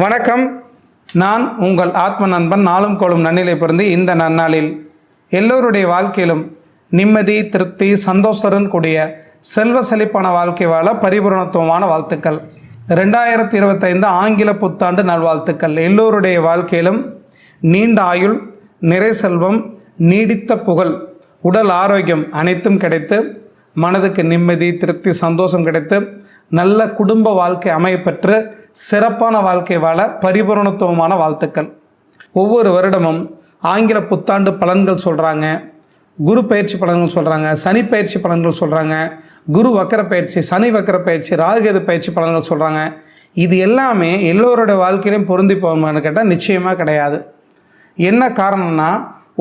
வணக்கம். நான் உங்கள் ஆத்ம நண்பன் நாளும் கோளும் நன்னிலை பிறந்து இந்த நன்னாளில் எல்லோருடைய வாழ்க்கையிலும் நிம்மதி திருப்தி சந்தோஷத்துடன் கூடிய செல்வ செழிப்பான வாழ்க்கை வாழ பரிபூரணத்துவமான வாழ்த்துக்கள். ரெண்டாயிரத்தி இருபத்தைந்து ஆங்கில புத்தாண்டு நல்வாழ்த்துக்கள். எல்லோருடைய வாழ்க்கையிலும் நீண்ட ஆயுள் நிறை செல்வம் நீடித்த புகழ் உடல் ஆரோக்கியம் அனைத்தும் கிடைத்து மனதுக்கு நிம்மதி திருப்தி சந்தோஷம் கிடைத்து நல்ல குடும்ப வாழ்க்கை அமையப்பெற்று சிறப்பான வாழ்க்கை வாழ பரிபூரணத்துவமான வாழ்த்துக்கள். ஒவ்வொரு வருடமும் ஆங்கில புத்தாண்டு பலன்கள் சொல்கிறாங்க குரு பயிற்சி பலன்கள் சொல்கிறாங்க சனி பயிற்சி பலன்கள் சொல்கிறாங்க குரு வக்கர பயிற்சி சனி வக்கர பயிற்சி ராகுகேது பயிற்சி பலன்கள் சொல்கிறாங்க இது எல்லாமே எல்லோருடைய வாழ்க்கையிலையும் பொருந்தி போகணும்னு கேட்டால் நிச்சயமாக கிடையாது. என்ன காரணம்னா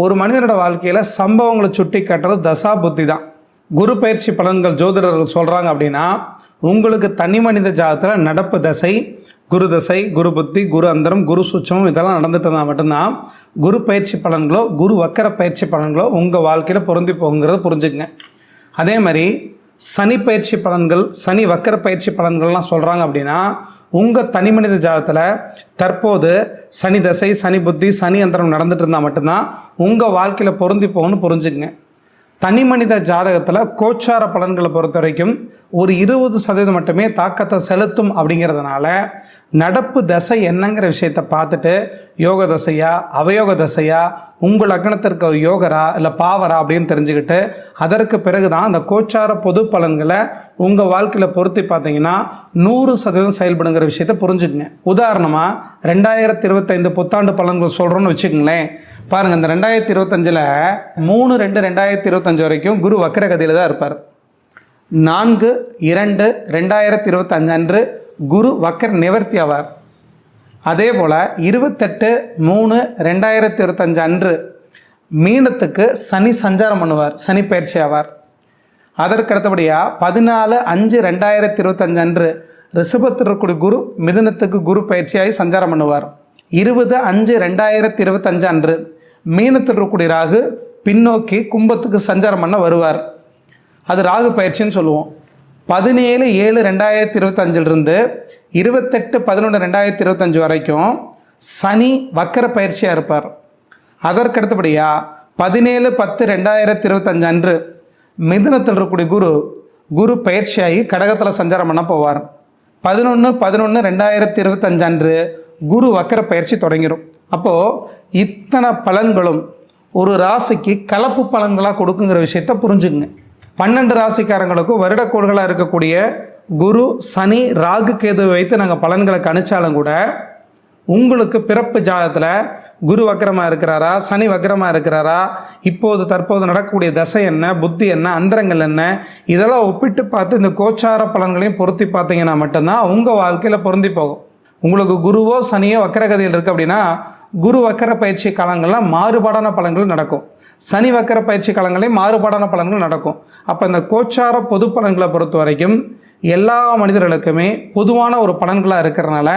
ஒரு மனிதனோட வாழ்க்கையில் சம்பவங்களை சுட்டி காட்டுறது தசா புத்தி தான் குரு பயிற்சி பலன்கள் ஜோதிடர்கள் சொல்கிறாங்க அப்படின்னா உங்களுக்கு தனி மனித ஜாதத்தில் நடப்பு தசை குரு தசை குரு புத்தி குரு அந்தரம் குரு சுச்சமம் இதெல்லாம் நடந்துட்டு இருந்தால் மட்டும்தான். குரு பயிற்சி பலன்களோ குரு வக்கர பயிற்சி பலன்களோ உங்கள் வாழ்க்கையில் பொருந்தி போகுங்கிறத புரிஞ்சுக்கங்க. அதே மாதிரி சனி பயிற்சி பலன்கள் சனி வக்கர பயிற்சி பலன்கள்லாம் சொல்கிறாங்க அப்படின்னா உங்கள் தனி மனித ஜாதத்தில் தற்போது சனி தசை சனி புத்தி சனி அந்தரம் நடந்துட்டு இருந்தால் மட்டும்தான் உங்கள் வாழ்க்கையில் பொருந்தி போகணும்னு புரிஞ்சுக்கங்க. தனி மனித ஜாதகத்தில் கோச்சார பலன்களை பொறுத்த வரைக்கும் ஒரு இருபது சதவீதம் மட்டுமே தாக்கத்தை செலுத்தும் அப்படிங்கிறதுனால நடப்பு தசை என்னங்கிற விஷயத்தை பார்த்துட்டு யோக தசையா அவயோக தசையா உங்கள் லக்னத்திற்கு யோகரா இல்லை பாவரா அப்படின்னு தெரிஞ்சுக்கிட்டு அதற்கு பிறகு தான் அந்த கோச்சார பொது பலன்களை உங்கள் வாழ்க்கையில் பொருத்தி பார்த்தீங்கன்னா நூறு சதவீதம் செயல்படுங்கிற விஷயத்தை புரிஞ்சுக்குங்க. உதாரணமாக ரெண்டாயிரத்தி இருபத்தைந்து புத்தாண்டு பலன்கள் சொல்கிறோன்னு வச்சுக்கோங்களேன். பாருங்கள் இந்த ரெண்டாயிரத்தி இருபத்தஞ்சில் மூணு ரெண்டு ரெண்டாயிரத்தி இருபத்தஞ்சு வரைக்கும் குரு வக்கரகதியில் தான் இருப்பார். நான்கு இரண்டு ரெண்டாயிரத்தி இருபத்தஞ்சு அன்று குரு வக்கர் நிவர்த்தி ஆவார். அதே போல் இருபத்தெட்டு மூணு ரெண்டாயிரத்தி இருபத்தஞ்சு அன்று மீனத்துக்கு சனி சஞ்சாரம் பண்ணுவார் சனி பயிற்சி ஆவார். அதற்கு அடுத்தபடியாக பதினாலு அஞ்சு ரெண்டாயிரத்தி இருபத்தஞ்சு அன்று ரிஷபத்திற்குடி இருக்கக்கூடிய குரு மிதுனத்துக்கு குரு பயிற்சியாகி சஞ்சாரம் பண்ணுவார். இருபது அஞ்சு ரெண்டாயிரத்தி இருபத்தஞ்சு அன்று மீனத்தில் இருக்கக்கூடிய ராகு பின்னோக்கி கும்பத்துக்கு சஞ்சாரம் பண்ண வருவார். அது ராகு பயிற்சின்னு சொல்லுவோம். பதினேழு ஏழு ரெண்டாயிரத்தி இருபத்தஞ்சிலிருந்து இருபத்தெட்டு பதினொன்று ரெண்டாயிரத்தி இருபத்தஞ்சு வரைக்கும் சனி வக்கர பயிற்சியாக இருப்பார். அதற்கு அடுத்தபடியாக பதினேழு பத்து ரெண்டாயிரத்தி இருபத்தஞ்சு அன்று மிதுனத்தில் இருக்கக்கூடிய குரு குரு பயிற்சியாகி கடகத்தில் சஞ்சாரம் பண்ண போவார். பதினொன்று பதினொன்று ரெண்டாயிரத்தி இருபத்தஞ்சு அன்று குரு வக்கர பயிற்சி தொடங்கிடும் அப்போது இத்தனை பலன்களும் ஒரு ராசிக்கு கலப்பு பலன்களாக கொடுக்குங்கிற விஷயத்த புரிஞ்சுக்குங்க. பன்னெண்டு ராசிக்காரங்களுக்கும் வருடக்கோள்களாக இருக்கக்கூடிய குரு சனி ராகு கேது வைத்து நாங்கள் பலன்களை கணிச்சாலும் கூட உங்களுக்கு பிறப்பு ஜாதத்தில் குரு வக்கரமாக இருக்கிறாரா சனி வக்கரமாக இருக்கிறாரா இப்போது தற்போது நடக்கக்கூடிய தசை என்ன புத்தி என்ன அந்தரங்கள் என்ன இதெல்லாம் ஒப்பிட்டு பார்த்து இந்த கோச்சார பலன்களையும் பொருத்தி பார்த்தீங்கன்னா மட்டும்தான் உங்கள் வாழ்க்கையில் பொருந்தி போகும். உங்களுக்கு குருவோ சனியோ வக்கரகதியில் இருக்குது அப்படின்னா குரு வக்கர பயிற்சி காலங்களில் மாறுபாடான பலன்கள் நடக்கும். சனி வக்கர பயிற்சி காலங்களையும் மாறுபாடான பலன்கள் நடக்கும். அப்போ இந்த கோச்சார பொது பலன்களை பொறுத்த வரைக்கும் எல்லா மனிதர்களுக்குமே பொதுவான ஒரு பலன்களாக இருக்கிறனால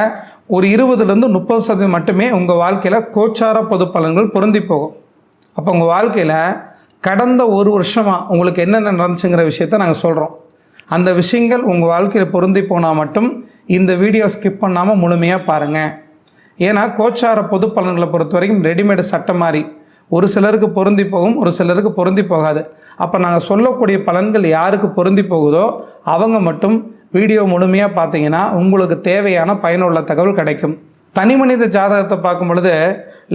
ஒரு இருபதுலேருந்து முப்பது சதவீதம் மட்டுமே உங்கள் வாழ்க்கையில் கோச்சார பொது பலன்கள் பொருந்தி போகும். அப்போ உங்கள் வாழ்க்கையில் கடந்த ஒரு வருஷமாக உங்களுக்கு என்னென்ன நடந்துச்சுங்கிற விஷயத்த நாங்கள் சொல்கிறோம் அந்த விஷயங்கள் உங்கள் வாழ்க்கையில் பொருந்தி போனால் மட்டும் இந்த வீடியோ ஸ்கிப் பண்ணாமல் முழுமையாக பாருங்கள் ஏன்னா கோச்சார பொது பலன்களை பொறுத்த வரைக்கும் ரெடிமேடு சட்டை மாதிரி ஒரு சிலருக்கு பொருந்தி போகும் ஒரு சிலருக்கு பொருந்தி போகாது. அப்போ நாங்கள் சொல்லக்கூடிய பலன்கள் யாருக்கு பொருந்தி போகுதோ அவங்க மட்டும் வீடியோ முழுமையாக பார்த்தீங்கன்னா உங்களுக்கு தேவையான பயனுள்ள தகவல் கிடைக்கும். தனி மனித ஜாதகத்தை பார்க்கும் பொழுது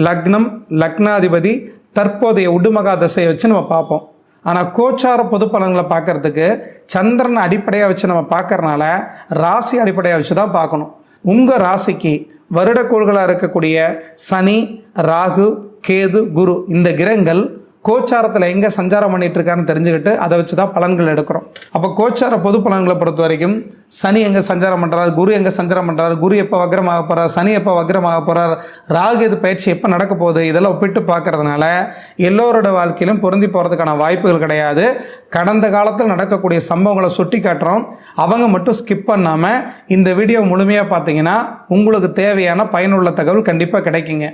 லக்னம் லக்னாதிபதி தற்போதைய உடுமகா தசையை வச்சு நம்ம பார்ப்போம். ஆனால் கோச்சார பொது பலன்களை பார்க்கறதுக்கு சந்திரனை அடிப்படையாக வச்சு நம்ம பார்க்கறனால ராசி அடிப்படையாக வச்சு தான் பார்க்கணும். உங்கள் ராசிக்கு வருடக்கோள்களாக இருக்கக்கூடிய சனி ராகு கேது குரு இந்த கிரகங்கள் கோச்சாரத்தில் எங்கே சஞ்சாரம் பண்ணிட்டு இருக்காருன்னு தெரிஞ்சுக்கிட்டு அதை வச்சு தான் பலன்கள் எடுக்கிறோம். அப்போ கோச்சார பொது பலன்களை பொறுத்த வரைக்கும் சனி எங்கே சஞ்சாரம் பண்ணுறாரு குரு எங்கே சஞ்சாரம் பண்ணுறாரு குரு எப்போ வக்ரமாக போகிறார் சனி எப்போ வக்ரமாக போகிறார் ராகு இது பயிற்சி எப்போ நடக்க போகுது இதெல்லாம் ஒப்பிட்டு பார்க்கறதுனால எல்லோரோட வாழ்க்கையிலும் பொருந்தி போகிறதுக்கான வாய்ப்புகள் கிடையாது. கடந்த காலத்தில் நடக்கக்கூடிய சம்பவங்களை சுட்டி காட்டுறோம் அவங்க மட்டும் ஸ்கிப் பண்ணாமல் இந்த வீடியோ முழுமையாக பார்த்தீங்கன்னா உங்களுக்கு தேவையான பயனுள்ள தகவல் கண்டிப்பாக கிடைக்குங்க.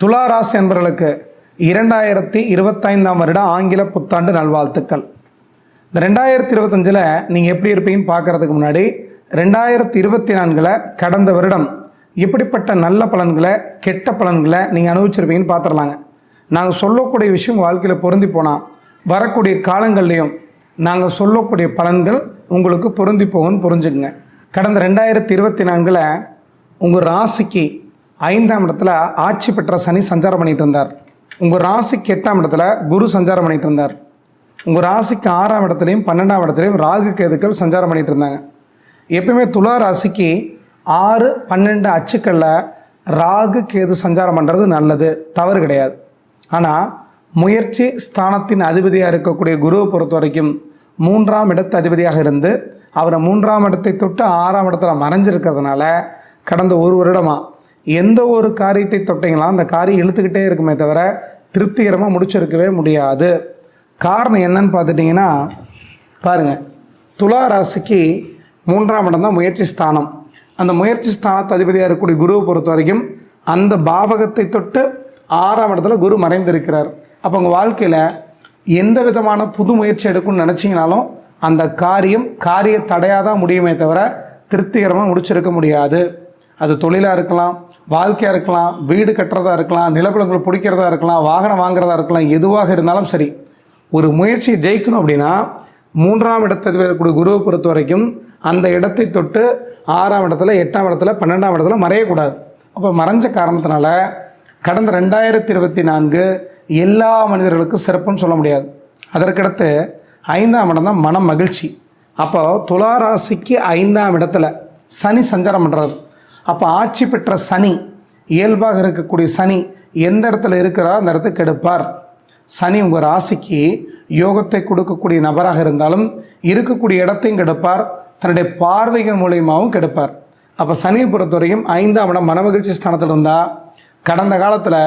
துலா ராசி என்பவர்களுக்கு இரண்டாயிரத்தி இருபத்தைந்தாம் வருடம் ஆங்கில புத்தாண்டு நல்வாழ்த்துக்கள். இந்த ரெண்டாயிரத்தி இருபத்தஞ்சில் நீங்கள் எப்படி இருப்பீங்கன்னு பார்க்கறதுக்கு முன்னாடி ரெண்டாயிரத்தி இருபத்தி நான்கில் கடந்த வருடம் எப்படிப்பட்ட நல்ல பலன்களை கெட்ட பலன்களை நீங்கள் அனுபவிச்சிருப்பீங்கன்னு பார்த்துடலாங்க. நாங்கள் சொல்லக்கூடிய விஷயம் வாழ்க்கையில் பொருந்தி போனால் வரக்கூடிய காலங்கள்லேயும் நாங்கள் சொல்லக்கூடிய பலன்கள் உங்களுக்கு பொருந்தி போகும்னு புரிஞ்சுக்குங்க. கடந்த ரெண்டாயிரத்தி இருபத்தி நான்கில் உங்கள் ராசிக்கு ஐந்தாம் இடத்துல ஆட்சி பெற்ற சனி சஞ்சாரம் பண்ணிட்டு இருந்தார். உங்கள் ராசிக்கு எட்டாம் இடத்துல குரு சஞ்சாரம் பண்ணிட்டு இருந்தார். உங்கள் ராசிக்கு ஆறாம் இடத்துலையும் பன்னெண்டாம் இடத்துலையும் ராகு கேதுக்கள் சஞ்சாரம் பண்ணிட்டு இருந்தாங்க. எப்பயுமே துலா ராசிக்கு ஆறு பன்னெண்டு அச்சுக்களில் ராகு கேது சஞ்சாரம் பண்ணுறது நல்லது தவறு கிடையாது. ஆனால் முயற்சி ஸ்தானத்தின் அதிபதியாக இருக்கக்கூடிய குருவை பொறுத்த வரைக்கும் மூன்றாம் இடத்து அதிபதியாக இருந்து அவரை மூன்றாம் இடத்தை தொட்டு ஆறாம் இடத்துல மறைஞ்சிருக்கிறதுனால கடந்த ஒரு வருடமாக எந்த ஒரு காரியத்தை தொட்டிங்களா அந்த காரியம் இழுத்துக்கிட்டே இருக்குமே தவிர திருப்திகரமாக முடிச்சிருக்கவே முடியாது. காரணம் என்னன்னு பார்த்துட்டிங்கன்னா பாருங்கள் துலா ராசிக்கு மூன்றாம் இடம் தான் முயற்சி ஸ்தானம். அந்த முயற்சி ஸ்தானத்து அதிபதியாக இருக்கக்கூடிய குருவை பொறுத்த வரைக்கும் அந்த பாவகத்தை தொட்டு ஆறாம் இடத்துல குரு மறைந்திருக்கிறார். அப்போ உங்கள் வாழ்க்கையில் எந்த விதமான புது முயற்சி எடுக்கணும்னு நினச்சிங்கனாலும் அந்த காரியம் காரிய தடையாக தான் முடியுமே தவிர திருப்திகரமாக முடிச்சிருக்க முடியாது. அது தொழிலாக இருக்கலாம் வாழ்க்கையாக இருக்கலாம் வீடு கட்டுறதா இருக்கலாம் நிலப்பலங்கள் பிடிக்கிறதா இருக்கலாம் வாகனம் வாங்குறதா இருக்கலாம் எதுவாக இருந்தாலும் சரி ஒரு முயற்சியை ஜெயிக்கணும் அப்படின்னா மூன்றாம் இடத்தில் இருக்கக்கூடிய குருவை பொறுத்த வரைக்கும் அந்த இடத்தை தொட்டு ஆறாம் இடத்துல எட்டாம் இடத்துல பன்னெண்டாம் இடத்துல மறையக்கூடாது. அப்போ மறைஞ்ச காரணத்தினால கடந்த ரெண்டாயிரத்தி இருபத்தி நான்கு எல்லா மனிதர்களுக்கும் சிறப்புன்னு சொல்ல முடியாது. அதற்கடுத்து ஐந்தாம் இடம் தான் மன மகிழ்ச்சி. அப்போ துளாராசிக்கு ஐந்தாம் இடத்துல சனி சஞ்சாரம் பண்ணுறது அப்போ ஆட்சி பெற்ற சனி இயல்பாக இருக்கக்கூடிய சனி எந்த இடத்துல இருக்கிறாரோ அந்த இடத்துக்கு கெடுப்பார். சனி உங்கள் ராசிக்கு யோகத்தை கொடுக்கக்கூடிய நபராக இருந்தாலும் இருக்கக்கூடிய இடத்தையும் கெடுப்பார். தன்னுடைய பார்வைகள் மூலியமாகவும் கெடுப்பார். அப்போ சனியை பொறுத்தவரைக்கும் ஐந்தாம் இடம் மனமகிழ்ச்சி ஸ்தானத்தில் இருந்தால் கடந்த காலத்தில்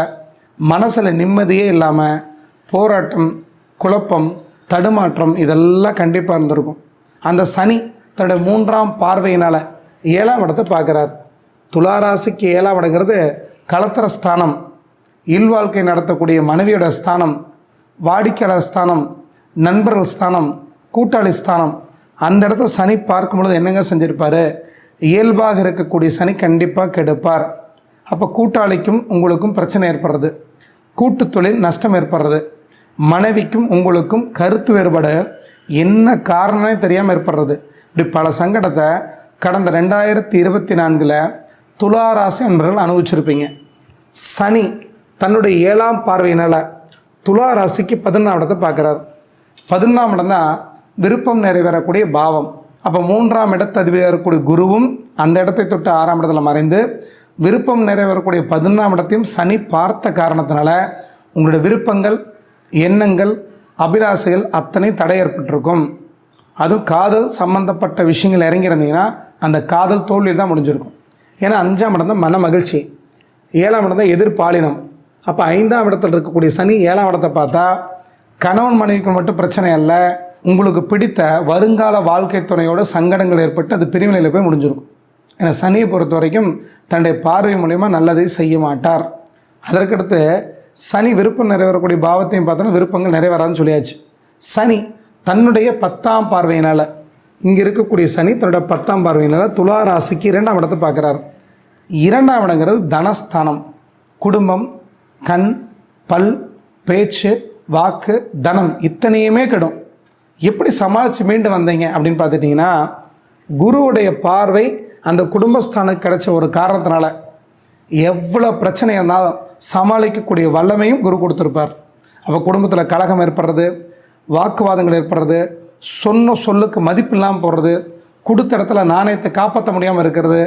மனசில் நிம்மதியே இல்லாமல் போராட்டம் குழப்பம் தடுமாற்றம் இதெல்லாம் கண்டிப்பாக இருந்திருக்கும். அந்த சனி தன்னுடைய மூன்றாம் பார்வையினால் ஏழாம் இடத்தை பார்க்குறார். துளாராசிக்கு ஏழாம் இடங்கிறது கலத்திர ஸ்தானம். இல்வாழ்க்கை நடத்தக்கூடிய மனைவியோட ஸ்தானம் வாடிக்கையாளர் ஸ்தானம் நண்பர்கள் ஸ்தானம் கூட்டாளி ஸ்தானம். அந்த இடத்த சனி பார்க்கும் பொழுது என்னங்க செஞ்சிருப்பார்? இயல்பாக இருக்கக்கூடிய சனி கண்டிப்பாக கெடுப்பார். அப்போ கூட்டாளிக்கும் உங்களுக்கும் பிரச்சனை ஏற்படுறது. கூட்டு தொழில் நஷ்டம் ஏற்படுறது. மனைவிக்கும் உங்களுக்கும் கருத்து வேறுபாடு. என்ன காரணமே தெரியாமல் ஏற்படுறது. இப்படி பல சங்கடத்தை கடந்த ரெண்டாயிரத்தி இருபத்தி நான்கில் துளாராசி என்பவர்கள் அனுபவிச்சிருப்பீங்க. சனி தன்னுடைய ஏழாம் பார்வையினால் துலா ராசிக்கு பதினொன்றாம் இடத்தை பார்க்குறாரு. பதினொன்றாம் இடம் தான் விருப்பம் நிறைவேறக்கூடிய பாவம். அப்போ மூன்றாம் இடத்தை அதிபதியாக இருக்கக்கூடிய குருவும் அந்த இடத்தை தொட்டு ஆறாம் இடத்துல மறைந்து விருப்பம் நிறைவேறக்கூடிய பதினொன்றாம் இடத்தையும் சனி பார்த்த காரணத்தினால உங்களுடைய விருப்பங்கள் எண்ணங்கள் அபிலாசைகள் அத்தனை தடை ஏற்பட்டிருக்கும். அதுவும் காதல் சம்பந்தப்பட்ட விஷயங்கள் இறங்கியிருந்தீங்கன்னா அந்த காதல் தோல்வியில் தான் முடிஞ்சிருக்கும். ஏன்னா அஞ்சாம் இடம் தான் மன மகிழ்ச்சி. ஏழாம் இடம் தான் எதிர்பாலினம் அப்போ ஐந்தாம் இடத்துல இருக்கக்கூடிய சனி ஏழாம் இடத்தை பார்த்தா கணவன் மனைவிக்கு மட்டும் பிரச்சனை அல்ல உங்களுக்கு பிடித்த வருங்கால வாழ்க்கை துணையோட சங்கடங்கள் ஏற்பட்டு அது பிரிவினையில் போய் முடிஞ்சிருக்கும். ஏன்னா சனியை பொறுத்த வரைக்கும் தன்னுடைய பார்வை மூலயமா நல்லதை செய்ய மாட்டார். அதற்கடுத்து சனி விருப்பம் நிறைவேறக்கூடிய பாவத்தையும் பார்த்தோன்னா விருப்பங்கள் நிறைவேறாதுன்னு சொல்லியாச்சு. சனி தன்னுடைய பத்தாம் பார்வையினால் இங்கே இருக்கக்கூடிய சனி தன்னோட பத்தாம் பார்வையினால் துலா ராசிக்கு இரண்டாம் இடத்தை பார்க்குறாரு. இரண்டாம் இடங்கிறது தனஸ்தானம். குடும்பம் கண் பல் பேச்சு வாக்கு தனம் இத்தனையுமே கெடும். எப்படி சமாளித்து மீண்டு வந்தீங்க அப்படின்னு பார்த்துட்டிங்கன்னா குருவுடைய பார்வை அந்த குடும்பஸ்தானுக்கு கிடைச்ச ஒரு காரணத்தினால எவ்வளோ பிரச்சனை இருந்தாலும் சமாளிக்கக்கூடிய வல்லமையும் குரு கொடுத்துருப்பார். அப்போ குடும்பத்தில் கழகம் ஏற்படுறது வாக்குவாதங்கள் ஏற்படுறது சொன்ன சொல்லுக்கு மதிப்பு இல்லாமல் போடுறது கொடுத்த இடத்துல நாணயத்தை காப்பாற்ற முடியாமல் இருக்கிறது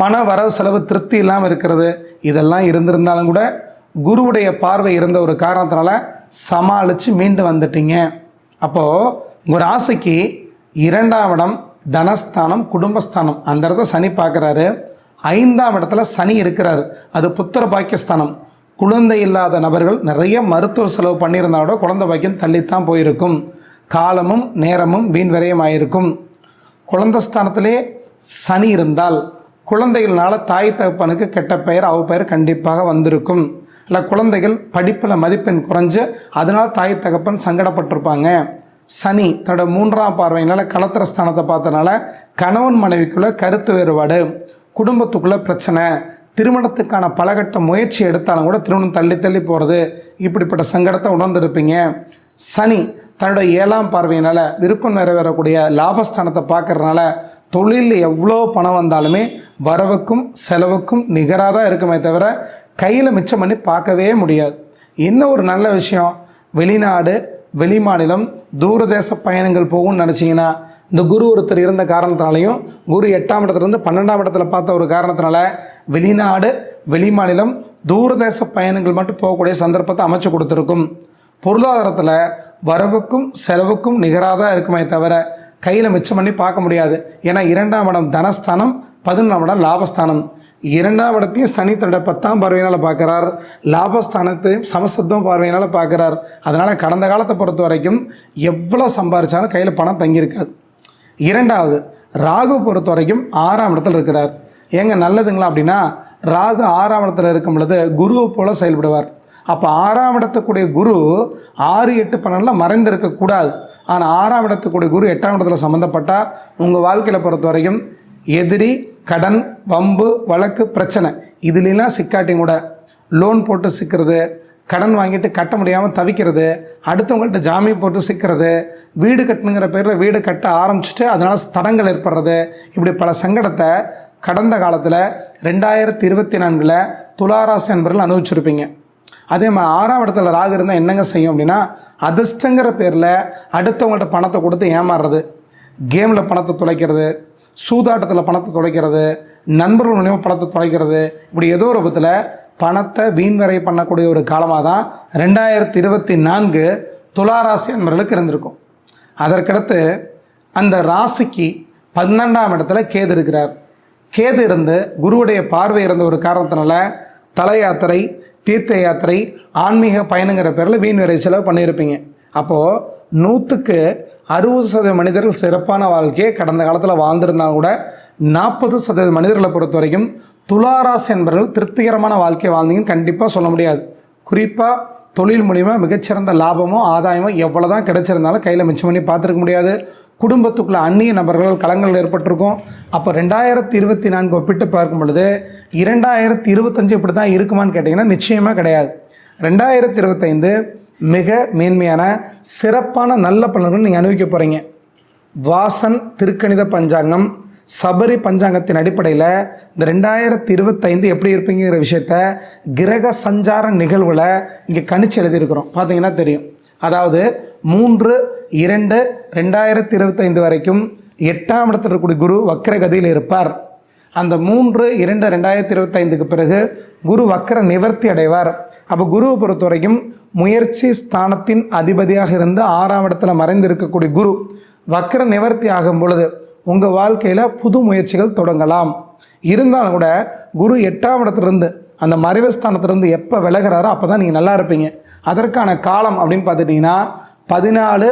பண வரவு செலவு திருப்தி இல்லாமல் இருக்கிறது இதெல்லாம் இருந்திருந்தாலும் கூட குருவுடைய பார்வை இருந்த ஒரு காரணத்தினால சமாளித்து மீண்டு வந்துட்டீங்க. அப்போது உங்கள் ராசிக்கு இரண்டாம் இடம் தனஸ்தானம் குடும்பஸ்தானம். அந்த இடத்த சனி பார்க்குறாரு. ஐந்தாம் இடத்துல சனி இருக்கிறார். அது புத்திர பாக்கியஸ்தானம். குழந்தை இல்லாத நபர்கள் நிறைய மருத்துவ செலவு பண்ணியிருந்தாலோட குழந்தை பாக்கியம் தள்ளித்தான் போயிருக்கும். காலமும் நேரமும் வீண் விரயமாயிருக்கும். குழந்தை ஸ்தானத்திலே சனி இருந்தால் குழந்தைகள்னால தாய் தகப்பனுக்கு கெட்ட பெயர் அவ பெயர் கண்டிப்பாக வந்திருக்கும். இல்லை குழந்தைகள் படிப்பில் மதிப்பெண் குறைஞ்சு அதனால் தாய் தகப்பன் சங்கடப்பட்டிருப்பாங்க. சனி தன்னோட மூன்றாம் பார்வையினால் கலத்திர ஸ்தானத்தை பார்த்தனால கணவன் மனைவிக்குள்ள கருத்து வேறுபாடு குடும்பத்துக்குள்ள பிரச்சனை திருமணத்துக்கான பலகட்ட முயற்சி எடுத்தாலும் கூட திருமணம் தள்ளி தள்ளி போகிறது இப்படிப்பட்ட சங்கடத்தை உணர்ந்திருப்பீங்க. சனி தன்னோட ஏழாம் பார்வையினால் விருப்பம் நிறைவேறக்கூடிய லாபஸ்தானத்தை பார்க்கறதுனால தொழிலில் எவ்வளோ பணம் வந்தாலுமே வரவுக்கும் செலவுக்கும் நிகராக தான் இருக்குமே தவிர கையில் மிச்சம் பண்ணி பார்க்கவே முடியாது. என்ன ஒரு நல்ல விஷயம்? வெளிநாடு வெளிமாநிலம் தூரதேச பயணங்கள் போகும்னு நினச்சிங்கன்னா இந்த குரு ஒருத்தர் இருந்த காரணத்தினாலையும் குரு எட்டாம் இடத்துலேருந்து பன்னெண்டாம் இடத்துல பார்த்த ஒரு காரணத்தினால வெளிநாடு வெளிமாநிலம் தூரதேச பயணங்கள் மட்டும் போகக்கூடிய சந்தர்ப்பத்தை அமைச்சு கொடுத்துருக்கும். பொருளாதாரத்தில் வரவுக்கும் செலவுக்கும் நிகராக தான் இருக்குமே தவிர கையில் மிச்சம் பண்ணி பார்க்க முடியாது. ஏன்னா இரண்டாம் இடம் தனஸ்தானம் பதினொன்றாம் இடம் லாபஸ்தானம். இரண்டாம் இடத்தையும் சனி தன்னோட பத்தாம் பார்வையினால் பார்க்குறார். லாபஸ்தானத்தையும் சமசத்துவம் பார்வையினால் பார்க்குறார். அதனால் கடந்த காலத்தை பொறுத்த வரைக்கும் எவ்வளோ சம்பாரிச்சாலும் கையில் பணம் தங்கியிருக்காது. இரண்டாவது ராகு பொறுத்த வரைக்கும் ஆறாம் இடத்துல இருக்கிறார். ஏங்க நல்லதுங்களா அப்படின்னா ராகு ஆறாம் இடத்துல இருக்கும் பொழுது குருவை போல் செயல்படுவார். அப்போ ஆறாம் இடத்துக்குடைய குரு ஆறு எட்டு பன்னெண்டில் மறைந்திருக்கக்கூடாது ஆனால் ஆறாம் இடத்துக்குடைய குரு எட்டாம் இடத்துல சம்மந்தப்பட்டால் உங்கள் வாழ்க்கையில் பொறுத்த வரைக்கும் எதிரி கடன் வம்பு வழக்கு பிரச்சனை இதுலாம் சிக்காட்டியும் கூட லோன் போட்டு சிக்கிறது கடன் வாங்கிட்டு கட்ட முடியாமல் தவிக்கிறது அடுத்தவங்கள்ட்ட ஜாமீன் போட்டு சிக்கிறது வீடு கட்டணுங்கிற பேரில் வீடு கட்ட ஆரம்பிச்சுட்டு அதனால் தடங்கள் ஏற்படுறது இப்படி பல சங்கடத்தை கடந்த காலத்தில் ரெண்டாயிரத்தி இருபத்தி நான்கில் துளாராசி என்பவர்கள் அனுபவிச்சிருப்பீங்க. அதே மாதிரி ஆறாம் இடத்துல ராகு இருந்தால் என்னங்க செய்யும் அப்படின்னா அதிர்ஷ்டங்கிற பேரில் அடுத்தவங்கள்ட்ட பணத்தை கொடுத்து ஏமாறுறது கேமில் பணத்தை தொலைக்கிறது சூதாட்டத்தில் பணத்தை தொலைக்கிறது நண்பர்கள் மூலியமாக பணத்தை தொலைக்கிறது இப்படி ஏதோ ஒரு விதத்தில் பணத்தை வீண்வரை பண்ணக்கூடிய ஒரு காலமாக தான் ரெண்டாயிரத்தி இருபத்தி நான்கு துளாராசி அன்பர்களுக்கு இருந்திருக்கும். அதற்கடுத்து அந்த ராசிக்கு பன்னெண்டாம் இடத்துல கேது இருக்கிறார். கேது இருந்து குருவுடைய பார்வை இருந்த ஒரு காரணத்தினால தலையாத்திரை தீர்த்த யாத்திரை ஆன்மீக பயணங்கிற பேரில் வீண் வரை செலவு பண்ணியிருப்பீங்க. அப்போது நூற்றுக்கு அறுபது சதவீத மனிதர்கள் சிறப்பான வாழ்க்கையை கடந்த காலத்தில் வாழ்ந்திருந்தால் கூட நாற்பது சதவீத மனிதர்களை பொறுத்த வரைக்கும் துளாராசி என்பவர்கள் திருப்திகரமான வாழ்க்கையை வாழ்ந்தீங்கன்னு கண்டிப்பாக சொல்ல முடியாது. குறிப்பாக தொழில் மூலிமா மிகச்சிறந்த லாபமோ ஆதாயமோ எவ்வளோ தான் கிடைச்சிருந்தாலும் கையில் மிச்சம் பண்ணி பார்த்துருக்க முடியாது. குடும்பத்துக்குள்ள அந்நிய நபர்கள் களங்கள் ஏற்பட்டிருக்கும். அப்போ ரெண்டாயிரத்தி இருபத்தி நான்கு ஒப்பிட்டு பார்க்கும் பொழுது இரண்டாயிரத்தி இருபத்தஞ்சு இப்படி தான் இருக்குமான்னு கேட்டிங்கன்னா நிச்சயமாக கிடையாது. ரெண்டாயிரத்தி இருபத்தைந்து மிக மேன்மையான சிறப்பான நல்ல பலன்கள் நீங்கள் அனுபவிக்க போகிறீங்க வாசன் திருக்கணித பஞ்சாங்கம் சபரி பஞ்சாங்கத்தின் அடிப்படையில் இந்த ரெண்டாயிரத்தி இருபத்தைந்து எப்படி இருப்பீங்கிற விஷயத்த கிரக சஞ்சார நிகழ்வில் இங்கே கணிச்சு எழுதியிருக்கிறோம். பார்த்தீங்கன்னா தெரியும். அதாவது மூன்று இரண்டு ரெண்டாயிரத்தி இருபத்தைந்து வரைக்கும் எட்டாம் இடத்தில் இருக்கக்கூடிய குரு வக்கரகதியில் இருப்பார். அந்த மூன்று இரண்டு ரெண்டாயிரத்தி இருபத்தைந்துக்கு பிறகு குரு வக்கர நிவர்த்தி அடைவார். அப்போ குருவை பொறுத்த வரைக்கும் முயற்சி ஸ்தானத்தின் அதிபதியாக இருந்து ஆறாம் இடத்துல மறைந்து இருக்கக்கூடிய குரு வக்கர நிவர்த்தி ஆகும் பொழுது உங்கள் வாழ்க்கையில் புது முயற்சிகள் தொடங்கலாம். இருந்தாலும் கூட குரு எட்டாம் இடத்துலேருந்து அந்த மறைவு ஸ்தானத்திலிருந்து எப்போ விலகிறாரோ அப்போ தான் நீங்கள் நல்லா இருப்பீங்க. அதற்கான காலம் அப்படின்னு பார்த்துட்டிங்கன்னா பதினாலு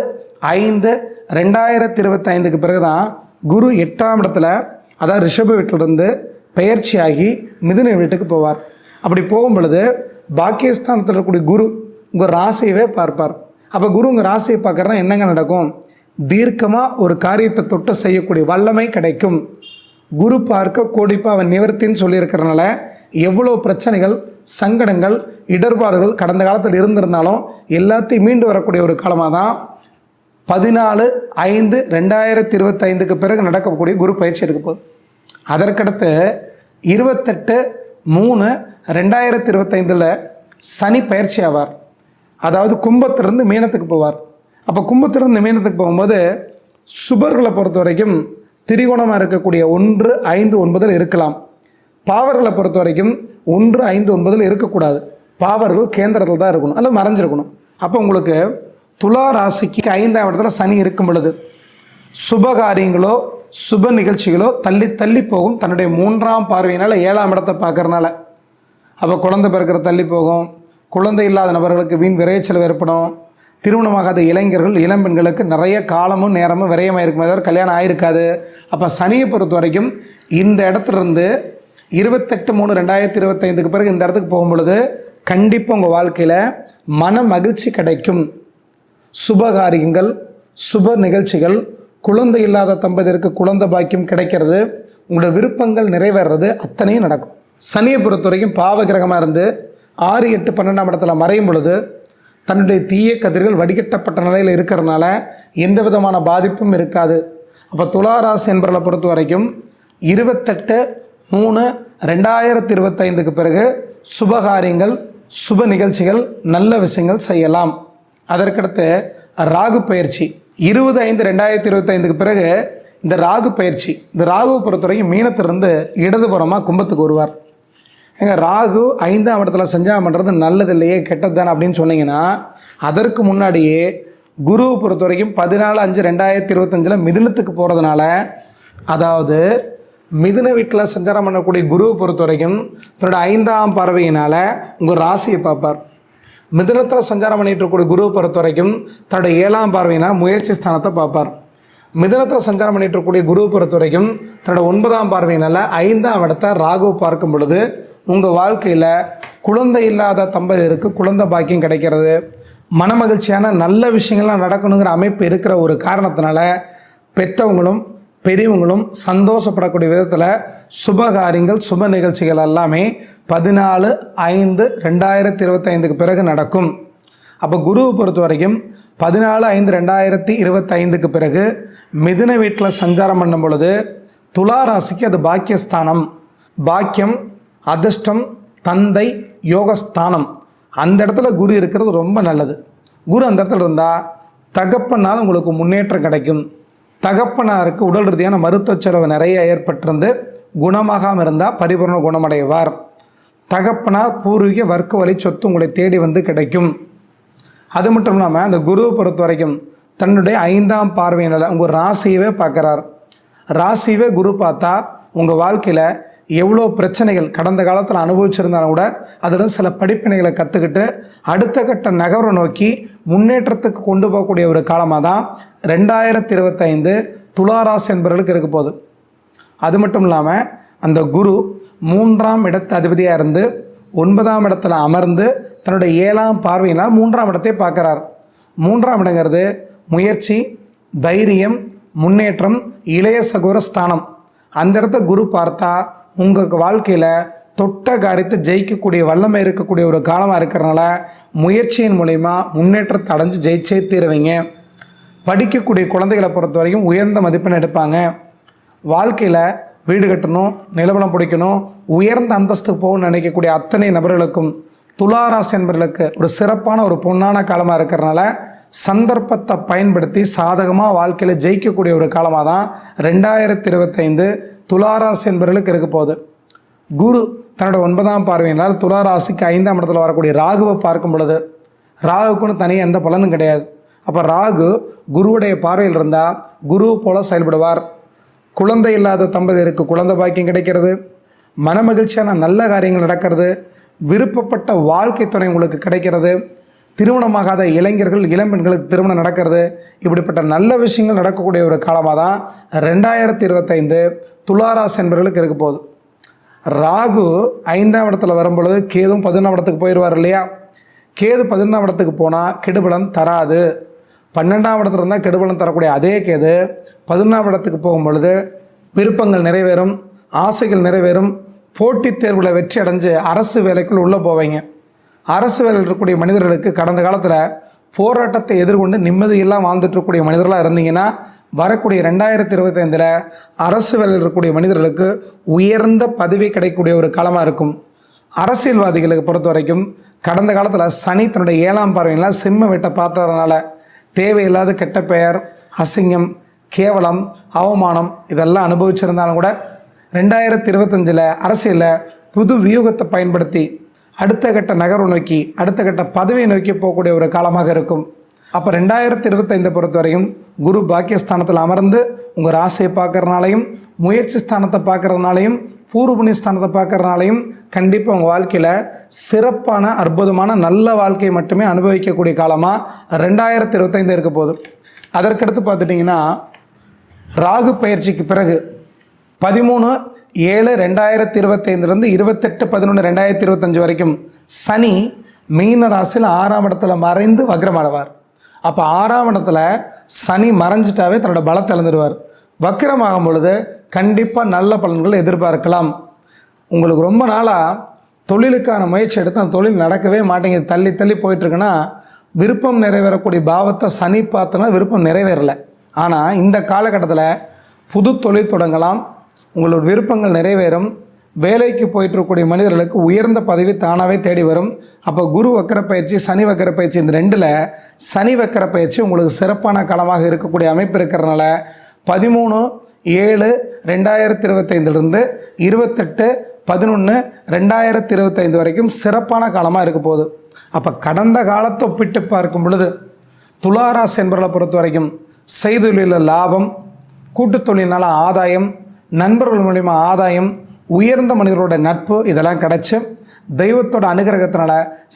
ஐந்து ரெண்டாயிரத்தி இருபத்தைந்துக்கு பிறகு தான் குரு எட்டாம் இடத்துல அதாவது ரிஷப வீட்டிலிருந்து பயிற்சியாகி மிதுன வீட்டுக்கு போவார். அப்படி போகும் பொழுது பாக்கியஸ்தானத்தில் இருக்கக்கூடிய குரு உங்கள் ராசியவே பார்ப்பார். அப்போ குரு உங்கள் ராசியை பார்க்குறனா என்னங்க நடக்கும்? தீர்க்கமாக ஒரு காரியத்தை தொட்டு செய்யக்கூடிய வல்லமை கிடைக்கும். குரு பார்க்க கோடிப்பா அவன் நிவர்த்தின்னு சொல்லியிருக்கிறனால எவ்வளோ பிரச்சனைகள் சங்கடங்கள் இடர்பாடுகள் கடந்த காலத்தில் இருந்திருந்தாலும் எல்லாத்தையும் மீண்டு வரக்கூடிய ஒரு காலமாக தான் பதினாலு ஐந்து ரெண்டாயிரத்தி இருபத்தைந்துக்கு பிறகு நடக்கக்கூடிய குரு பயிற்சி இருக்க போகுது. அதற்கடுத்து இருபத்தெட்டு மூணு ரெண்டாயிரத்தி இருபத்தைந்தில் சனி பயிற்சி ஆவார். அதாவது கும்பத்திலிருந்து மீனத்துக்கு போவார். அப்போ கும்பத்திலிருந்து மீனத்துக்கு போகும்போது சுபர்களை பொறுத்த வரைக்கும் திரிகோணமாக இருக்கக்கூடிய ஒன்று ஐந்து ஒன்பதில் இருக்கலாம். பாவர்களை பொறுத்த வரைக்கும் ஒன்று ஐந்து ஒன்பதில் இருக்கக்கூடாது. பாவர்கள் கேந்திரத்தில் தான் இருக்கணும். அல்லது மறைஞ்சிருக்கணும். அப்போ உங்களுக்கு துலா ராசிக்கு ஐந்தாம் இடத்துல சனி இருக்கும் பொழுது சுப காரியங்களோ சுப நிகழ்ச்சிகளோ தள்ளி தள்ளி போகும். தன்னுடைய மூன்றாம் பார்வையினால் ஏழாம் இடத்தை பார்க்கறனால. அப்போ குழந்தை பிறக்கிற தள்ளி போகும். குழந்தை இல்லாத நபர்களுக்கு வீண் விரைச்சல் ஏற்படும். திருமணமாகாத இளைஞர்கள் இளம்பெண்களுக்கு நிறைய காலமும் நேரமும் விரயமாக இருக்கும் தவிர கல்யாணம் ஆயிருக்காது. அப்போ சனியை பொறுத்த வரைக்கும் இந்த இடத்துல இருந்து இருபத்தெட்டு மூணு ரெண்டாயிரத்தி இருபத்தைந்துக்கு பிறகு இந்த இடத்துக்கு போகும்பொழுது கண்டிப்பாக உங்கள் வாழ்க்கையில் மன மகிழ்ச்சி கிடைக்கும். சுபகாரியங்கள் சுப நிகழ்ச்சிகள் குழந்தை இல்லாத தம்பதியருக்கு குழந்தை பாக்கியம் கிடைக்கிறது. உங்களோட விருப்பங்கள் நிறைவேறது அத்தனையும் நடக்கும். சனியை பொறுத்த வரைக்கும் பாவ கிரகமாக இருந்து ஆறு எட்டு பன்னெண்டாம் இடத்துல மறையும் பொழுது தன்னுடைய தீய கதிர்கள் வடிகட்டப்பட்ட நிலையில் இருக்கிறதுனால எந்த விதமான பாதிப்பும் இருக்காது. அப்போ துளாராசி என்பவர்களை பொறுத்த வரைக்கும் இருபத்தெட்டு மூணு ரெண்டாயிரத்தி இருபத்தைந்துக்கு பிறகு சுபகாரியங்கள் சுப நிகழ்ச்சிகள் நல்ல விஷயங்கள் செய்யலாம். அதற்கடுத்து ராகு பயிற்சி. இருபது ஐந்து ரெண்டாயிரத்தி இருபத்தைந்துக்கு பிறகு இந்த ராகு பயிற்சி. இந்த ராகு பொறுத்தவரைக்கும் மீனத்திலிருந்து இடதுபுறமாக கும்பத்துக்கு வருவார். ஏங்க ராகு ஐந்தாம் இடத்துல செஞ்சால் பண்ணுறது நல்லது இல்லையே கெட்டது தானே அப்படின்னு சொன்னீங்கன்னா அதற்கு முன்னாடியே குருவை பொறுத்த வரைக்கும் பதினாலு அஞ்சு ரெண்டாயிரத்தி இருபத்தஞ்சில் மிதுனத்துக்கு போகிறதுனால அதாவது மிதுன வீட்டில் சஞ்சாரம் பண்ணக்கூடிய குருவை பொறுத்த வரைக்கும் தன்னோட ஐந்தாம் பார்வையினால் உங்கள் ராசியை பார்ப்பார். மிதுனத்தில் சஞ்சாரம் பண்ணிகிட்டு இருக்கக்கூடிய குருவை பொறுத்த வரைக்கும் தன்னோட ஏழாம் பார்வையினால் முயற்சி ஸ்தானத்தை பார்ப்பார். மிதனத்தில் சஞ்சாரம் பண்ணிட்டு இருக்கக்கூடிய குருவை பொறுத்த வரைக்கும் தன்னோட ஒன்பதாம் பார்வையினால் ஐந்தாம் இடத்தை ராகு பார்க்கும் பொழுது உங்கள் வாழ்க்கையில் குழந்தை இல்லாத தம்பதியருக்கு குழந்தை பாக்கியம் கிடைக்கிறது. மனமகிழ்ச்சியான நல்ல விஷயங்கள்லாம் நடக்கணுங்கிற அமைப்பு இருக்கிற ஒரு காரணத்தினால பெற்றவங்களும் பெரியவங்களும் சந்தோஷப்படக்கூடிய விதத்தில் சுப காரியங்கள் சுப நிகழ்ச்சிகள் எல்லாமே பதினாலு ஐந்து ரெண்டாயிரத்தி இருபத்தைந்துக்கு பிறகு நடக்கும். அப்போ குருவை பொறுத்த வரைக்கும் பதினாலு ஐந்து ரெண்டாயிரத்தி இருபத்தைந்துக்கு பிறகு மிதுன வீட்டில் சஞ்சாரம் பண்ணும் பொழுது துலா ராசிக்கு அது பாக்கியஸ்தானம். பாக்கியம் அதிர்ஷ்டம் தந்தை யோகஸ்தானம். அந்த இடத்துல குரு இருக்கிறது ரொம்ப நல்லது. குரு அந்த இடத்துல இருந்தால் தகப்பனால் உங்களுக்கு முன்னேற்றம் கிடைக்கும். தகப்பனாருக்கு உடல் ரீதியான மருத்துவ செலவு நிறைய ஏற்பட்டிருந்து குணமாகாமல் இருந்தால் பரிபூர்ண குணமடைவார். தகப்பனார் பூர்வீக வர்க்க வழி சொத்து உங்களை தேடி வந்து கிடைக்கும். அது மட்டும் இல்லாமல் அந்த குருவை பொறுத்த வரைக்கும் தன்னுடைய ஐந்தாம் பார்வையினால் உங்கள் ராசியவே பார்க்குறார். ராசியவே குரு பார்த்தா உங்கள் வாழ்க்கையில் எவ்வளோ பிரச்சனைகள் கடந்த காலத்தில் அனுபவிச்சிருந்தாலும் கூட அதில் சில படிப்பினைகளை கற்றுக்கிட்டு அடுத்த கட்ட நகர்வை நோக்கி முன்னேற்றத்துக்கு கொண்டு போகக்கூடிய ஒரு காலமாக தான் ரெண்டாயிரத்தி இருபத்தைந்து துளாராசி என்பவர்களுக்கு இருக்க போகுது. அது மட்டும் இல்லாமல் அந்த குரு மூன்றாம் இடத்து அதிபதியாக இருந்து ஒன்பதாம் இடத்துல அமர்ந்து தன்னுடைய ஏழாம் பார்வையினால் மூன்றாம் இடத்தை பார்க்குறார். மூன்றாம் இடங்கிறது முயற்சி தைரியம் முன்னேற்றம் இளைய சகோர ஸ்தானம். அந்த இடத்த குரு பார்த்தா உங்கள் வாழ்க்கையில் தொட்ட காரியத்தை ஜெயிக்கக்கூடிய வல்லமை இருக்கக்கூடிய ஒரு காலமாக இருக்கிறனால முயற்சியின் மூலயமா முன்னேற்றத்தை அடைஞ்சு ஜெயிச்சே தீருவீங்க. படிக்கக்கூடிய குழந்தைகளை பொறுத்த வரைக்கும் உயர்ந்த மதிப்பெண் எடுப்பாங்க. வாழ்க்கையில் வீடு கட்டணும் நிலவலம் பிடிக்கணும் உயர்ந்த அந்தஸ்துக்கு போகணும்னு நினைக்கக்கூடிய அத்தனை நபர்களுக்கும் துளாராசி என்பவர்களுக்கு ஒரு சிறப்பான ஒரு பொன்னான காலமாக இருக்கிறனால சந்தர்ப்பத்தை பயன்படுத்தி சாதகமாக வாழ்க்கையில் ஜெயிக்கக்கூடிய ஒரு காலமாக தான் ரெண்டாயிரத்தி இருபத்தைந்து துளாராசி என்பவர்களுக்கு இருக்க போகுது. குரு தன்னோட ஒன்பதாம் பார்வையினால் துளாராசிக்கு ஐந்தாம் இடத்துல வரக்கூடிய ராகுவை பார்க்கும் பொழுது ராகுக்குன்னு தனியாக எந்த பலனும் கிடையாது. அப்போ ராகு குருவுடைய பார்வையில் இருந்தால் குரு போல செயல்படுவார். குழந்தை இல்லாத தம்பதியருக்கு குழந்தை பாக்கியம் கிடைக்கிறது. மனமகிழ்ச்சியான நல்ல காரியங்கள் நடக்கிறது. விருப்பப்பட்ட வாழ்க்கை துணை உங்களுக்கு கிடைக்கிறது. திருமணமாகாத இளைஞர்கள் இளம்பெண்களுக்கு திருமணம் நடக்கிறது. இப்படிப்பட்ட நல்ல விஷயங்கள் நடக்கக்கூடிய ஒரு காலமாக தான் ரெண்டாயிரத்தி இருபத்தைந்து துளாராசி என்பவர்களுக்கு இருக்க போகுது. ராகு ஐந்தாம் இடத்துல வரும்பொழுது கேதும் பதினொன்றாம் இடத்துக்கு போயிடுவார் இல்லையா? கேது பதினொன்றாம் இடத்துக்கு போனால் கெடுபலன் தராது. பன்னெண்டாம் இடத்துல இருந்தால் கெடுபலன் தரக்கூடிய அதே கேது பதினொன்றாம் இடத்துக்கு போகும் பொழுது விருப்பங்கள் நிறைவேறும் ஆசைகள் நிறைவேறும். போட்டித் தேர்வில் வெற்றி அடைஞ்சு அரசு வேலைக்குள் உள்ளே போவீங்க. அரசு வேலையில் இருக்கக்கூடிய மனிதர்களுக்கு கடந்த காலத்தில் போராட்டத்தை எதிர்கொண்டு நிம்மதியெல்லாம் வாழ்ந்துட்டு இருக்கக்கூடிய மனிதர்களாக இருந்தீங்கன்னா வரக்கூடிய ரெண்டாயிரத்தி இருபத்தைந்தில் அரசு வேலையில் இருக்கக்கூடிய மனிதர்களுக்கு உயர்ந்த பதவி கிடைக்கக்கூடிய ஒரு காலமாக இருக்கும். அரசியல்வாதிகளுக்கு பொறுத்த வரைக்கும் கடந்த காலத்தில் சனி தன்னுடைய ஏழாம் பார்வையெல்லாம் சிம்ம வீட்டை பார்த்ததுனால தேவையில்லாத கெட்ட பெயர் அசிங்கம் கேவலம் அவமானம் இதெல்லாம் அனுபவிச்சிருந்தாலும் கூட ரெண்டாயிரத்தி இருபத்தஞ்சில் அரசியலில் புது வியூகத்தை பயன்படுத்தி அடுத்த கட்ட நகர்வு நோக்கி அடுத்த கட்ட பதவியை நோக்கி போகக்கூடிய ஒரு காலமாக இருக்கும். அப்போ ரெண்டாயிரத்தி இருபத்தைந்தை பொறுத்தவரையும் குரு பாக்கியஸ்தானத்தில் அமர்ந்து உங்கள் ராசியை பார்க்கறனாலையும் முயற்சி ஸ்தானத்தை பார்க்கறதுனாலையும் பூர்வ புண்ணிய ஸ்தானத்தை பார்க்குறதுனாலையும் கண்டிப்பாக உங்கள் வாழ்க்கையில் சிறப்பான அற்புதமான நல்ல வாழ்க்கையை மட்டுமே அனுபவிக்கக்கூடிய காலமாக ரெண்டாயிரத்தி இருபத்தைந்து இருக்க போகுது. அதற்கடுத்து பார்த்துட்டிங்கன்னா ராகு பயிற்சிக்கு பிறகு பதிமூணு ஏழு ரெண்டாயிரத்தி இருபத்தைந்துலேருந்து இருபத்தெட்டு பதினொன்று ரெண்டாயிரத்தி இருபத்தஞ்சு வரைக்கும் சனி மீன ராசியில் ஆறாம் இடத்துல மறைந்து வக்ரமாடுவார் அப்போ ஆறாம் இடத்துல சனி மறைஞ்சிட்டாவே தன்னோட பலத்தை இழந்துடுவார் வக்கரமாகும் பொழுது கண்டிப்பாக நல்ல பலன்கள் எதிர்பார்க்கலாம். உங்களுக்கு ரொம்ப நாளாக தொழிலுக்கான முயற்சி எடுத்து அந்த தொழில் நடக்கவே மாட்டேங்குது. தள்ளி தள்ளி போயிட்டுருக்குன்னா விருப்பம் நிறைவேறக்கூடிய பாவத்தை சனி பார்த்தோன்னா விருப்பம் நிறைவேறலை. ஆனால் இந்த காலகட்டத்தில் புது தொழில் தொடங்கலாம். உங்களோட விருப்பங்கள் நிறைவேறும். வேலைக்கு போயிட்டு இருக்கக்கூடிய மனிதர்களுக்கு உயர்ந்த பதவி தானாகவே தேடி வரும். அப்போ குரு வக்கர பயிற்சி சனி வக்கர பயிற்சி இந்த ரெண்டில் சனி வக்கர பயிற்சி உங்களுக்கு சிறப்பான காலமாக இருக்கக்கூடிய அமைப்பு இருக்கிறனால பதிமூணு ஏழு ரெண்டாயிரத்தி இருபத்தைந்திலிருந்து இருபத்தெட்டு பதினொன்று ரெண்டாயிரத்தி இருபத்தைந்து வரைக்கும் சிறப்பான காலமாக இருக்க போகுது. அப்போ கடந்த காலத்தை ஒப்பிட்டு பார்க்கும் பொழுது துளாராசி என்பவர்களை பொறுத்த வரைக்கும் செய்தொழிலில் லாபம் கூட்டுத்தொழிலினால் ஆதாயம் நண்பர்கள் மூலிமா ஆதாயம் உயர்ந்த மனிதரோட நட்பு இதெல்லாம் கிடச்சி தெய்வத்தோட அனுகிரகத்தினால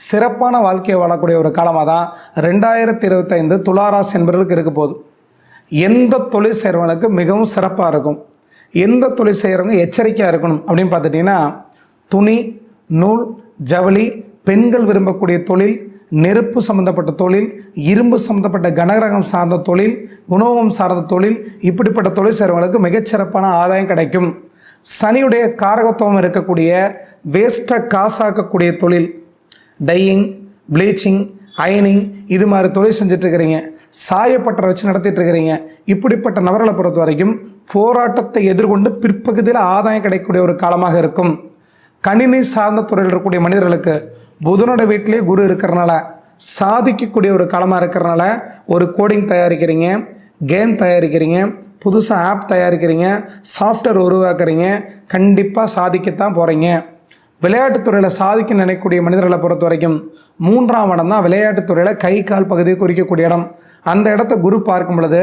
சிறப்பான வாழ்க்கையை வாழக்கூடிய ஒரு காலமாக தான் ரெண்டாயிரத்தி இருபத்தைந்து துளாராசி என்பவர்களுக்கு இருக்க போகுது. எந்த தொழில் செய்கிறவங்களுக்கு மிகவும் சிறப்பாக இருக்கும். எந்த தொழில் செய்கிறவங்க எச்சரிக்கையாக இருக்கணும் அப்படின்னு பார்த்துட்டிங்கன்னா துணி நூல் ஜவுளி பெண்கள் விரும்பக்கூடிய தொழில் நெருப்பு சம்மந்தப்பட்ட தொழில் இரும்பு சம்மந்தப்பட்ட கனகரகம் சார்ந்த தொழில் உணவகம் சார்ந்த தொழில் இப்படிப்பட்ட தொழில் செய்கிறவங்களுக்கு மிகச்சிறப்பான ஆதாயம் கிடைக்கும். சனியுடைய காரகத்துவம் இருக்கக்கூடிய வேஸ்ட்டை காசாக்கக்கூடிய தொழில் டையிங் ப்ளீச்சிங் அயனிங் இது மாதிரி தொழில் செஞ்சிட்ருக்கிறீங்க. சாயப்பட்டரை சாயப்பட்டறை வச்சு நடத்திட்டுருக்கிறீங்க இப்படிப்பட்ட நபர்களை பொறுத்த வரைக்கும் போராட்டத்தை எதிர்கொண்டு பிற்பகுதியில் ஆதாயம் கிடைக்கக்கூடிய ஒரு காலமாக இருக்கும். கணினி சார்ந்த துறையில் இருக்கக்கூடிய மனிதர்களுக்கு புதனோட வீட்டிலேயே குரு இருக்கிறனால சாதிக்கக்கூடிய ஒரு காலமாக இருக்கிறனால ஒரு கோடிங் தயாரிக்கிறீங்க கேம் தயாரிக்கிறீங்க புதுசாக ஆப் தயாரிக்கிறீங்க சாஃப்ட்வேர் உருவாக்குறீங்க கண்டிப்பாக சாதிக்கத்தான் போகிறீங்க விளையாட்டுத்துறையில் சாதிக்க நினைக்கக்கூடிய மனிதர்களை பொறுத்த வரைக்கும் மூன்றாம் இடம் தான் விளையாட்டுத்துறையில் கை கால் பகுதியை குறிக்கக்கூடிய இடம். அந்த இடத்த குரு பார்க்கும் பொழுது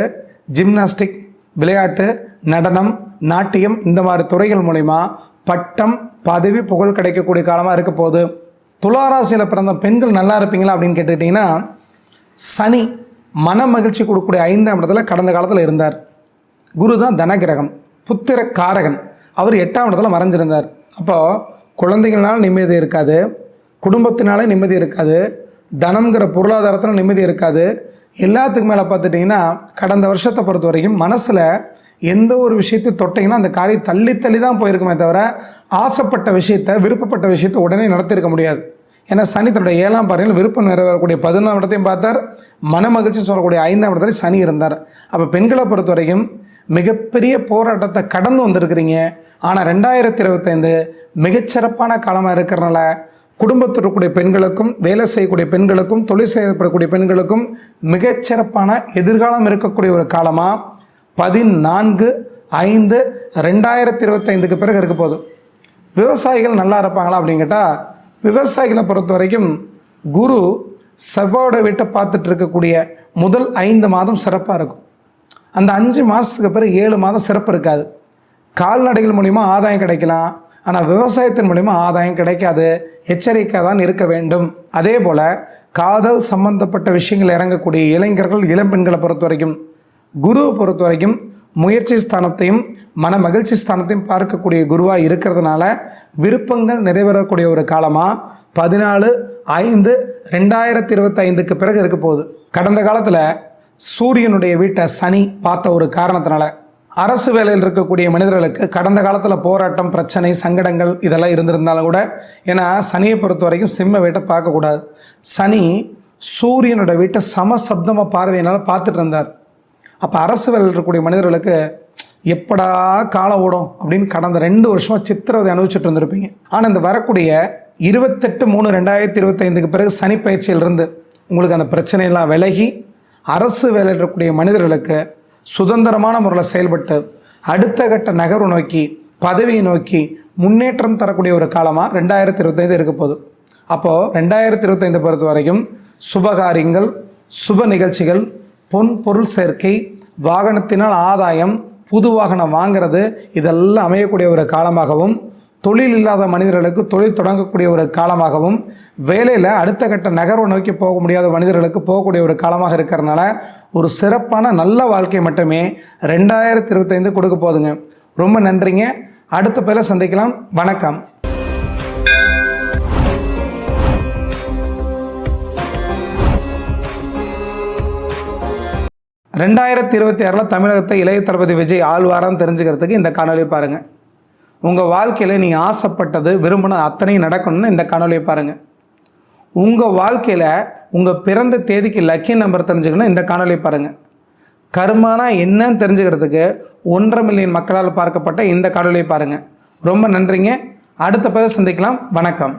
ஜிம்னாஸ்டிக் விளையாட்டு நடனம் நாட்டியம் இந்த மாதிரி துறைகள் மூலிமா பட்டம் பதவி புகழ் கிடைக்கக்கூடிய காலமாக இருக்க போகுது. துளாராசியில் பிறந்த பெண்கள் நல்லா இருப்பீங்களா அப்படின்னு கேட்டுக்கிட்டிங்கன்னா சனி மன மகிழ்ச்சி கொடுக்கக்கூடிய ஐந்தாம் இடத்துல கடந்த காலத்தில் இருந்தார். குரு தான் தனகிரகம் புத்திர காரகன் அவர் எட்டாம் இடத்துல மறைஞ்சிருந்தார். அப்போது குழந்தைகளால் நிம்மதி இருக்காது குடும்பத்தினாலே நிம்மதி இருக்காது தனம்ங்கிற பொருளாதாரத்தில் நிம்மதி இருக்காது. எல்லாத்துக்கு மேலே பார்த்துட்டிங்கன்னா கடந்த வருஷத்தை பொறுத்த வரைக்கும் மனசில் எந்த ஒரு விஷயத்தை தொட்டிங்கன்னா அந்த காரியம் தள்ளி தள்ளி தான் போயிருக்குமே தவிர ஆசைப்பட்ட விஷயத்தை விருப்பப்பட்ட விஷயத்தை உடனே நடத்தியிருக்க முடியாது. ஏன்னா சனி தன்னுடைய ஏழாம் பாறையில் விருப்பம் நிறைவேறக்கூடிய பதினொன்றாம் இடத்தையும் பார்த்தார். மன மகிழ்ச்சின்னு சொல்லக்கூடிய ஐந்தாம் இடத்துல சனி இருந்தார். அப்போ பெண்களை பொறுத்த வரைக்கும் மிகப்பெரிய போராட்டத்தை கடந்து வந்திருக்கிறீங்க. ஆனால் ரெண்டாயிரத்தி இருபத்தைந்து மிகச்சிறப்பான காலமாக இருக்கிறனால குடும்பத்தில் இருக்கக்கூடிய பெண்களுக்கும் வேலை செய்யக்கூடிய பெண்களுக்கும் தொழில் செய்யப்படக்கூடிய பெண்களுக்கும் மிகச்சிறப்பான எதிர்காலம் இருக்கக்கூடிய ஒரு காலமாக பதினான்கு ஐந்து ரெண்டாயிரத்தி இருபத்தைந்துக்கு பிறகு இருக்க போகுது. விவசாயிகள் நல்லா இருப்பாங்களா அப்படின்னு கேட்டால் விவசாயிகளை பொறுத்த வரைக்கும் குரு செவ்வாயோட வீட்டை பார்த்துட்டு இருக்கக்கூடிய முதல் ஐந்து மாதம் சிறப்பாக இருக்கும். அந்த அஞ்சு மாதத்துக்கு பிறகு ஏழு மாதம் சிறப்பு இருக்காது. கால்நடைகள் மூலிமா ஆதாயம் கிடைக்கலாம். ஆனால் விவசாயத்தின் மூலிமா ஆதாயம் கிடைக்காது. எச்சரிக்கை தான் இருக்க வேண்டும். அதே போல் காதல் சம்பந்தப்பட்ட விஷயங்கள் இறங்கக்கூடிய இளைஞர்கள் இளம்பெண்களை பொறுத்த வரைக்கும் குருவை பொறுத்த வரைக்கும் முயற்சி ஸ்தானத்தையும் மன மகிழ்ச்சி ஸ்தானத்தையும் பார்க்கக்கூடிய குருவாக இருக்கிறதுனால விருப்பங்கள் நிறைவேறக்கூடிய ஒரு காலமாக பதினாலு ஐந்து ரெண்டாயிரத்தி இருபத்தைந்துக்கு பிறகு இருக்க போகுது. கடந்த காலத்தில் சூரியனுடைய வீட்டை சனி பார்த்த ஒரு காரணத்தினால அரசு வேலையில் இருக்கக்கூடிய மனிதர்களுக்கு கடந்த காலத்தில் போராட்டம் பிரச்சனை சங்கடங்கள் இதெல்லாம் இருந்திருந்தாலும் கூட ஏன்னா சனியை பொறுத்த வரைக்கும் சிம்ம வீட்டை பார்க்கக்கூடாது சனி சூரியனோட வீட்டை சமசப்தமாக பார்வையினால் பார்த்துட்டு இருந்தார். அப்போ அரசு வேலையில் இருக்கக்கூடிய மனிதர்களுக்கு எப்படா காலம் ஓடும் அப்படின்னு கடந்த ரெண்டு வருஷம் சித்திரவதை அனுபவிச்சுட்டு இருந்திருப்பீங்க. ஆனால் இந்த வரக்கூடிய இருபத்தெட்டு மூணு ரெண்டாயிரத்தி இருபத்தைந்துக்கு பிறகு சனி பயிற்சியிலிருந்து உங்களுக்கு அந்த பிரச்சனையெல்லாம் விலகி அரசு வேலையில் இருக்கக்கூடிய மனிதர்களுக்கு சுதந்திரமான முறையில் செயல்பட்டு அடுத்த கட்ட நகர்வு நோக்கி பதவியை நோக்கி முன்னேற்றம் தரக்கூடிய ஒரு காலமாக ரெண்டாயிரத்தி இருபத்தைந்து இருக்க போகுது. அப்போது ரெண்டாயிரத்தி இருபத்தைந்து பொறுத்த வரைக்கும் சுபகாரியங்கள் சுப நிகழ்ச்சிகள் பொன் பொருள் சேர்க்கை வாகனத்தினால் ஆதாயம் புது வாகனம் வாங்கிறது இதெல்லாம் அமையக்கூடிய ஒரு காலமாகவும் தொழில் இல்லாத மனிதர்களுக்கு தொழில் தொடங்கக்கூடிய ஒரு காலமாகவும் வேலையில் அடுத்த கட்ட நகர்வை நோக்கி போக முடியாத மனிதர்களுக்கு போகக்கூடிய ஒரு காலமாக இருக்கிறனால ஒரு சிறப்பான நல்ல வாழ்க்கை மட்டுமே ரெண்டாயிரத்தி இருபத்தைந்து கொடுக்க போகுதுங்க ரொம்ப நன்றிங்க. அடுத்த பேரை சந்திக்கலாம். வணக்கம். ரெண்டாயிரத்தி இருபத்தி ஆறில் தமிழகத்தை இளைய தளபதி விஜய் ஆழ்வாரான்னு தெரிஞ்சுக்கிறதுக்கு இந்த காணொலியை பாருங்கள் உங்கள் வாழ்க்கையில் நீங்கள் ஆசைப்பட்டது விரும்பின அத்தனையும் நடக்கணும்னு இந்த காணொலியை பாருங்கள் உங்கள் வாழ்க்கையில் உங்கள் பிறந்த தேதிக்கு லக்கி நம்பர் தெரிஞ்சுக்கணும் இந்த காணொலியை பாருங்கள் கர்மானா என்னன்னு தெரிஞ்சுக்கிறதுக்கு ஒன்றரை மில்லியன் மக்களால் பார்க்கப்பட்ட இந்த காணொலியை பாருங்கள் ரொம்ப நன்றிங்க. அடுத்த பிறகு சந்திக்கலாம். வணக்கம்.